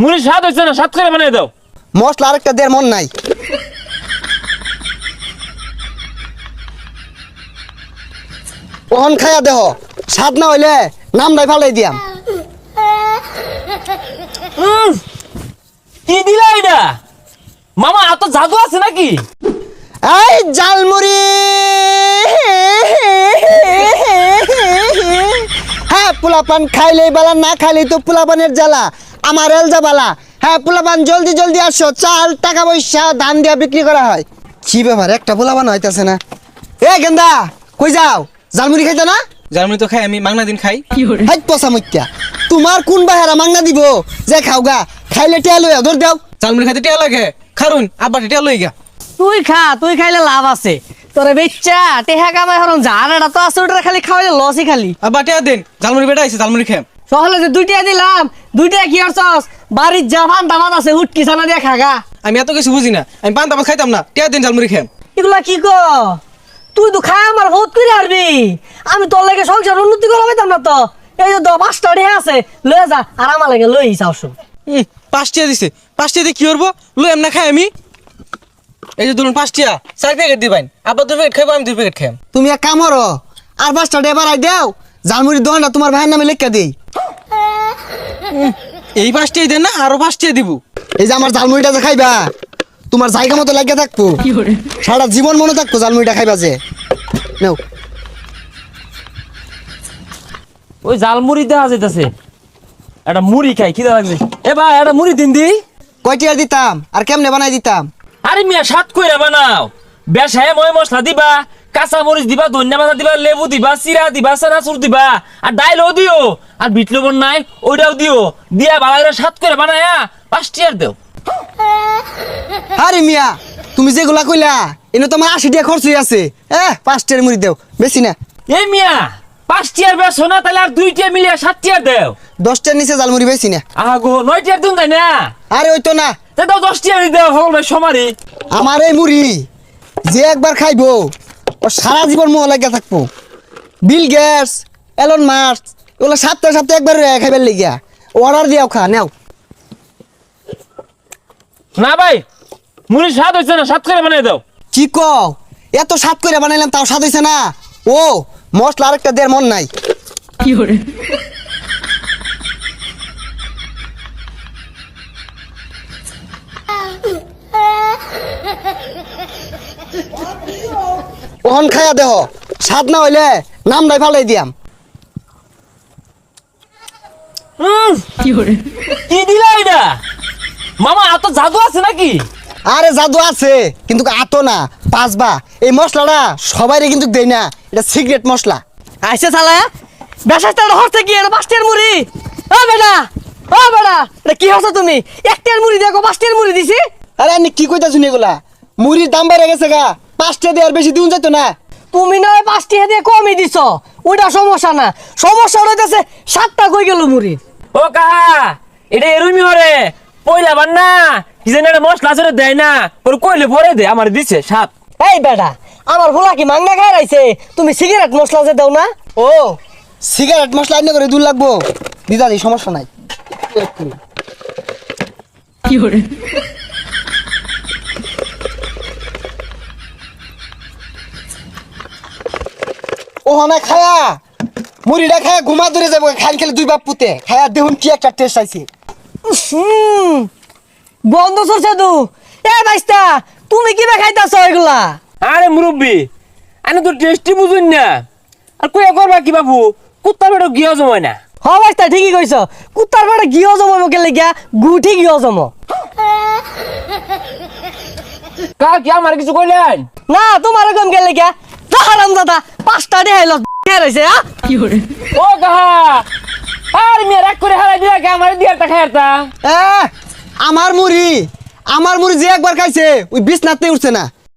মুড়ি স্বাদ হচ্ছে না স্বাদ করে বানিয়ে দাও। মশলা আরেকটা দেড় মন নাই। ওহন খায়া দেহ স্বাদ না হইলে নাম নাই ফালাই দিয়াম কি দিলা এটা? মামা এত জাদু আছে নাকি? এই জালমুড়ি! হ্যাঁ পোলাপান খাইলেই বালা না খাইলেই তো পোলাপানের জ্বালা। আমার এল বালা। হ্যাঁ পোলাপান জলদি জলদি আসো। চাল টাকা পয়সা ধান দিয়া বিক্রি করা হয়। কি ব্যাপার একটা পোলাপান হইতাছে না। এ গেন্দা কই যাও? জালমুড়ি খাইতো না? জার্মানি তো খাই আমি মাংনা দিন খাই। হাই পচা মত্যা তোমার কোন বাহেরা মাংনা দিব? যে খাও গা খাইলে টেয়া লইয়া ধর দেও। জার্মানি খাইতে টিয়া লাগে? খারুন আব্বা টিয়া লই গা। তুই খা তুই খাইলে লাভ আছে। তোরে বেচ্চা টেহা কামাই হরণ জানাটা তো আছে ওটা খালি খাওয়াইলে লসই খালি। আব্বা টিয়া দেন। জার্মানি বেটা আইছে জার্মানি খাম। সহলে যে দুইটা দিলাম দুইটা কি আর সস বাড়ির জামান দামাত আছে হুটকি সানা দিয়ে খাগা আমি এত কিছু বুঝি না। আমি পান তাপাত খাইতাম না টিয়া দেন জার্মানি খাম। এগুলা কি কো? তুই তো খাই আমার বহুত করে আরবি আমি তোর লাগে সংসার উন্নতি করা পাইতাম না তো। এই যে দ- পাঁচটা ঢে আছে লয়ে যা আর আমার লাগে লই যাও শুন। হুম পাঁচ দিছে। পাঁচ টিয়া দিয়ে কি করব? লই এমনা খাই আমি। এই যে ধরুন পাঁচ টিয়া চার প্যাকেট দিবেন। আব্বা দুই প্যাকেট খাইবো আমি দুই প্যাকেট খাইম তুমি এক কাম করো আর পাঁচটা ডে বাড়াই দেও। জালমুড়ির দোকানটা তোমার ভাইয়ের নামে লেখা দেই। এই পাঁচ দেন না আরও পাঁচ দিব। এই যে আমার জালমুড়িটা যে খাইবা তোমার জায়গা মতো লাগিয়ে থাকব। সারা জীবন মনে থাকব জালমুড়িটা খাইবা যে। নেও। ওই জাল মুড়ি দেওয়া যাইতেছে। একটা মুড়ি খাই খিদা লাগছে। এ ভাই একটা মুড়ি দিন দি। কয়টি আর দিতাম? আর কেমনে বানাই দিতাম? আরে মিয়া স্বাদ কইরা বানাও। বেশায় ময় মশলা দিবা কাঁচা মরিচ দিবা ধনিয়া পাতা দিবা লেবু দিবা চিরা দিবা চানাচুর দিবা আর ডাইলও দিও আর বিট লবণ নাই ওইটাও দিও। দিয়া ভালো করে স্বাদ করে বানায়া পাঁচটি আর দেও। আরে মিয়া তুমি যেগুলা কইলা এনে তোমার আশি টাকা খরচ হয়ে আছে। এ পাঁচটার মুড়ি দেও বেশি না। এই মিয়া পাঁচটি আর বেশ না তাহলে আর দুইটা মিলিয়ে সাতটি আর দেও। দশটার নিচে জালমুড়ি বেশি না। আহা গো নয়টি আর দিন তাই না? আরে ওই তো না। তা দাও দশটি আর দেও সকল ভাই সমারি। আমার এই মুড়ি যে একবার খাইবো সারা জীবন মোহ লাগিয়া থাকব। বিল গ্যাস এলন মার্স এগুলো সাতটা সাতটা একবার খাইবার লেগিয়া। অর্ডার দিয়াও খা নেও। না ভাই মুড়ি স্বাদ হচ্ছে না স্বাদ করে বানিয়ে দাও। কি কও? এত স্বাদ করে বানাইলাম তাও স্বাদ হইছে না। ও মশলা আরেকটা দেড় মন নাই। ওহন খায়া দেহ। স্বাদ না হইলে নাম নাই ফালাই দিয়াম। কি দিলা এটা মামা এত জাদু আছে নাকি? আরে জাদু আছে কিন্তু আতো না পাঁচবা। এই মশলাটা সবাইরে কিন্তু দেই না এটা সিক্রেট মশলা। আইসে চালা বেসাসটা হরছে কি? এটা পাঁচটার মুড়ি। ও বেটা ও বেটা এটা কি হচ্ছে তুমি? একটার মুড়ি দেখো পাঁচটার মুড়ি দিছি। আরে আপনি কি কইতা শুনি এগুলা? মুড়ির দাম বেড়ে গেছে গা। পাঁচটা দিয়ে আর বেশি দিন যেত না। তুমি নয় পাঁচটি দিয়ে কমই দিছ। ওইটা সমস্যা না। সমস্যা রয়েছে সাতটা কই গেল মুড়ি। ও কাহা এটা এরুমি হরে পয়লা বান না কি জানি একটা মশলা আছে দেয় না। ওর কইলে পরে দে আমার দিছে সাত এই বেটা আমার ভোলা কি মাংনা খাই রাইছে? তুমি সিগারেট মশলা যে দাও না? ও সিগারেট মশলা আইনে করে দূর লাগবো। দিদা দি সমস্যা নাই। কি ও না খায়া মুড়িটা খায়া ঘুমা ধরে যাব। খাই খেলে দুই বাপ পুতে। খায়া দেখুন কি একটা টেস্ট আইছে। বন্ধ সরছে তু। এ বাইস্তা তুমি কিবা খাইতাছ এগুলা? আরে মুরব্বি আনে তো টেস্টি বুঝুন না। আর কইয়া করবা কি বাবু কুত্তা বেটো গিয়া জমায় না। হ বাইস্তা ঠিকই কইছ। কুত্তার বেটা গিয়ে জমাবো কেলে গিয়া? গুঠি গিয়ে জমো কা কি আমার কিছু কইলেন? না তোমার কম গেলে গিয়া? হারাম দাদা পাঁচটা দিয়ে হাইল রয়েছে আ ও কাহা আর মেয়ে রাগ করে হারাই দিয়া কে আমার আমার মুড়ি আমার মুড়ি যে একবার খাইছে ওই বিছনাতে উঠছে না।